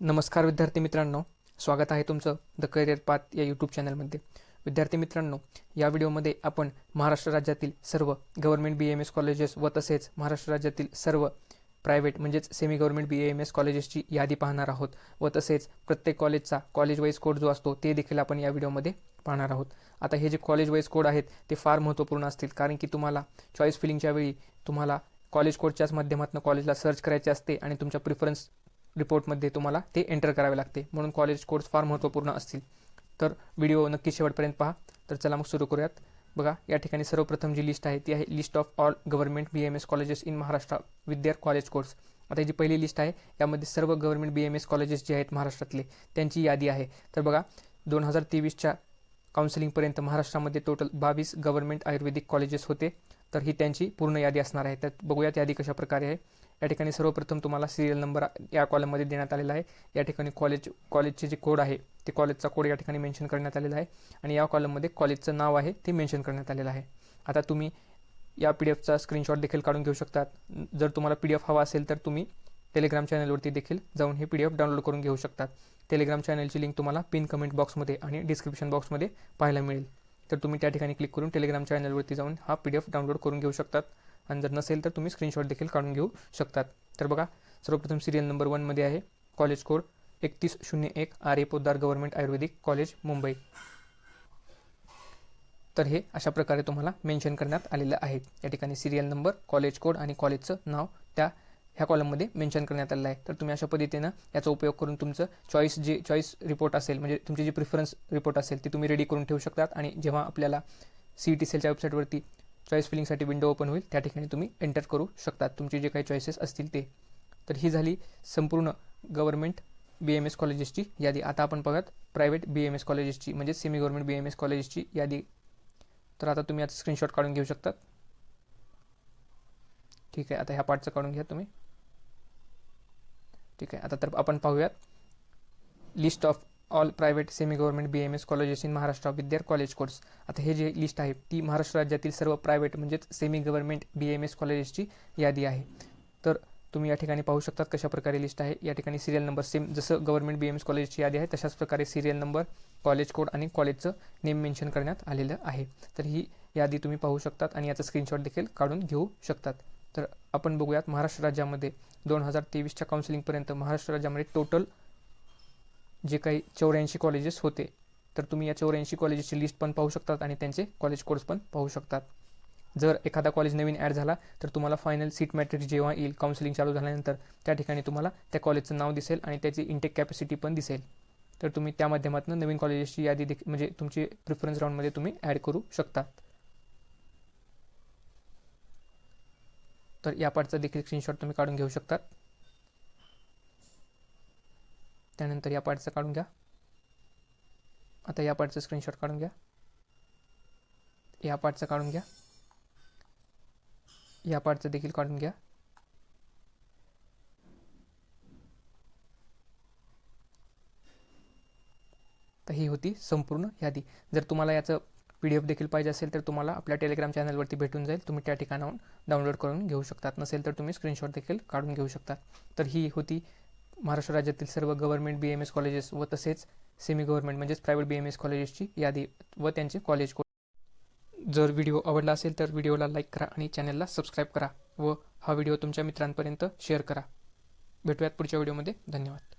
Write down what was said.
नमस्कार विद्यार्थी मित्रांनो स्वागत आहे तुमचं द करिअर पाथ या यूट्यूब चॅनलमध्ये विद्यार्थी मित्रांनो या व्हिडिओमध्ये आपण महाराष्ट्र राज्यातील सर्व government B M S colleges व तसेच महाराष्ट्र राज्यातील सर्व प्रायव्हेट म्हणजेच semi government B M S कॉलेजेसची यादी पाहणार आहोत व तसेच प्रत्येक कॉलेजचा कॉलेज वाईज कोड जो असतो ते देखील आपण या व्हिडिओमध्ये पाहणार आहोत. आता हे जे कॉलेज वाईज कोड आहेत ते फार महत्त्वपूर्ण असतील कारण की तुम्हाला चॉईस फिलिंगच्या वेळी तुम्हाला कॉलेज कोडच्याच माध्यमातून कॉलेजला सर्च करायचे असते आणि तुमच्या प्रिफरन्स रिपोर्टमध्ये तुम्हाला ते एंटर करावे लागते. म्हणून कॉलेज कोर्स फार महत्त्वपूर्ण असतील. तर व्हिडिओ नक्की शेवटपर्यंत पहा. तर चला मग सुरू करूयात. बघा या ठिकाणी सर्वप्रथम जी लिस्ट आहे ती आहे list of all government B M S colleges in Maharashtra with their college course आता ही जी पहिली लिस्ट आहे यामध्ये सर्व government B M S colleges जे आहेत महाराष्ट्रातले त्यांची यादी आहे. तर बघा दोन हजार तेवीसच्या काउन्सिलिंगपर्यंत महाराष्ट्रामध्ये टोटल बावीस गव्हर्नमेंट आयुर्वेदिक कॉलेजेस होते. तर ही त्यांची पूर्ण यादी असणार आहे. त्यात बघूयात यादी कशा प्रकारे आहे. या ठिकाणी सर्वप्रथम तुम्हाला सिरियल नंबर या कॉलममध्ये देण्यात आलेला आहे. या ठिकाणी कॉलेज कॉलेजचे जे कोड आहे ते कॉलेजचा कोड या ठिकाणी मेन्शन करण्यात आलेला आहे. आणि या कॉलममध्ये कॉलेजचं नाव आहे ते मेन्शन करण्यात आलेलं आहे. आता तुम्ही या पी डी एफचा स्क्रीनशॉट देखील काढून घेऊ शकतात. जर तुम्हाला पी डी एफ हवा असेल तर तुम्ही टेलिग्राम चॅनलवरती देखील जाऊन हे पी डी एफ डाउनलोड करून घेऊ शकतात. टेलिग्राम चॅनलची लिंक तुम्हाला पिन कमेंट बॉक्समध्ये आणि डिस्क्रिप्शन बॉक्समध्ये पाहायला मिळेल. तर तुम्ही त्या ठिकाणी क्लिक करून टेलिग्राम चॅनलवरती जाऊन हा पी डी एफ डाउनलोड करून घेऊ शकतात. आणि जर नसेल तर तुम्ही स्क्रीनशॉट देखील काढून घेऊ शकतात. तर बघा सर्वप्रथम सिरियल नंबर वनमध्ये आहे कॉलेज कोड एकतीस शून्य एक R A Poddar government ayurvedic college Mumbai. तर हे अशा प्रकारे तुम्हाला मेन्शन करण्यात आलेलं आहे. या ठिकाणी सिरियल नंबर कॉलेज कोड आणि कॉलेजचं नाव त्या ह्या कॉलममध्ये मेन्शन करण्यात आलेलं आहे. तर तुम्ही अशा पद्धतीनं याचा उपयोग करून तुमचं चॉईस जे चॉईस रिपोर्ट असेल म्हणजे तुमची जी प्रिफरन्स रिपोर्ट असेल ती तुम्ही रेडी करून ठेवू शकतात. आणि जेव्हा आपल्याला सी ई टी सेलच्या वेबसाईटवरती चॉईस फिलिंगसाठी विंडो ओपन होईल. त्या ठिकाणी तुम्ही एंटर करू शकतात. तुमचे जे काही चॉईसेस असतील ते. तर ही झाली संपूर्ण गव्हर्नमेंट बी एम एस कॉलेजेसची यादी. आता आपण बघत प्रायव्हेट बी एम एस कॉलेजेसची म्हणजे semi government B M S कॉलेजेसची यादी. तर आता तुम्ही आता स्क्रीनशॉट काढून घेऊ शकतात. ठीक आहे. आता ह्या पार्टचं काढून घ्या तुम्ही. ठीक आहे. आता तर आपण पाहूयात. List of all private semi government B M S colleges in Maharashtra विद्यार college course. आता हे जे लिस्ट आहे ती महाराष्ट्र राज्यातील सर्व प्रायव्हेट म्हणजेच semi government B M S कॉलेजेसची यादी आहे. तर तुम्ही या ठिकाणी पाहू शकतात कशा प्रकारे लिस्ट आहे. या ठिकाणी सिरियल नंबर सेम जसं गव्हर्नमेंट बी एम एस कॉलेजची यादी आहे तशाच प्रकारे सिरियल नंबर कॉलेज कोड आणि कॉलेजचं नेम मेन्शन करण्यात आलेलं आहे. तर ही यादी तुम्ही पाहू शकतात आणि याचा स्क्रीनशॉट देखील काढून घेऊ शकतात. तर आपण बघूयात महाराष्ट्र राज्यामध्ये दोन हजार तेवीसच्या काउन्सिलिंगपर्यंत महाराष्ट्र राज्यामध्ये टोटल जे काही चौऱ्याऐंशी कॉलेजेस होते तर तुम्ही या चौऱ्याऐंशी कॉलेजेसची लिस्ट पण पाहू शकतात आणि त्यांचे कॉलेज कोर्स पण पाहू शकतात. जर एखादा कॉलेज नवीन ॲड झाला तर तुम्हाला फायनल सीट मॅट्रिक्स जेव्हा येईल काउन्सिलिंग चालू झाल्यानंतर त्या ठिकाणी तुम्हाला त्या कॉलेजचं नाव दिसेल आणि त्याची इंटेक कॅपॅसिटी पण दिसेल. तर तुम्ही त्या माध्यमातून नवीन कॉलेजेसची यादी देखील म्हणजे तुमची प्रिफरन्स राऊंडमध्ये तुम्ही ॲड करू शकता. तर या पार्टचा देखील स्क्रीनशॉट तुम्ही काढून घेऊ शकतात. त्यानंतर या पार्टचं काढून घ्या. आता या पार्टचं स्क्रीनशॉट काढून घ्या. या पार्टचं काढून घ्या. या पार्टचं देखील काढून घ्या. तर ही होती संपूर्ण यादी. जर तुम्हाला याचं पी डी एफ देखील पाहिजे असेल तर तुम्हाला आपल्या टेलिग्राम चॅनलवरती भेटून जाईल. तुम्ही त्या ठिकाणाहून डाउनलोड करून घेऊ शकतात. नसेल तर तुम्ही स्क्रीनशॉट देखील काढून घेऊ शकता तर ही होती महाराष्ट्र राज्यातील सर्व government B M S colleges व तसेच सेमी गव्हर्नमेंट म्हणजेच प्रायव्हेट बी एम एस कॉलेजेसची यादी व त्यांचे कॉलेज कोड जर व्हिडिओ आवडला असेल तर व्हिडिओला लाईक करा आणि चॅनलला सबस्क्राईब करा व हा व्हिडिओ तुमच्या मित्रांपर्यंत शेअर करा. भेटूयात पुढच्या व्हिडिओमध्ये धन्यवाद.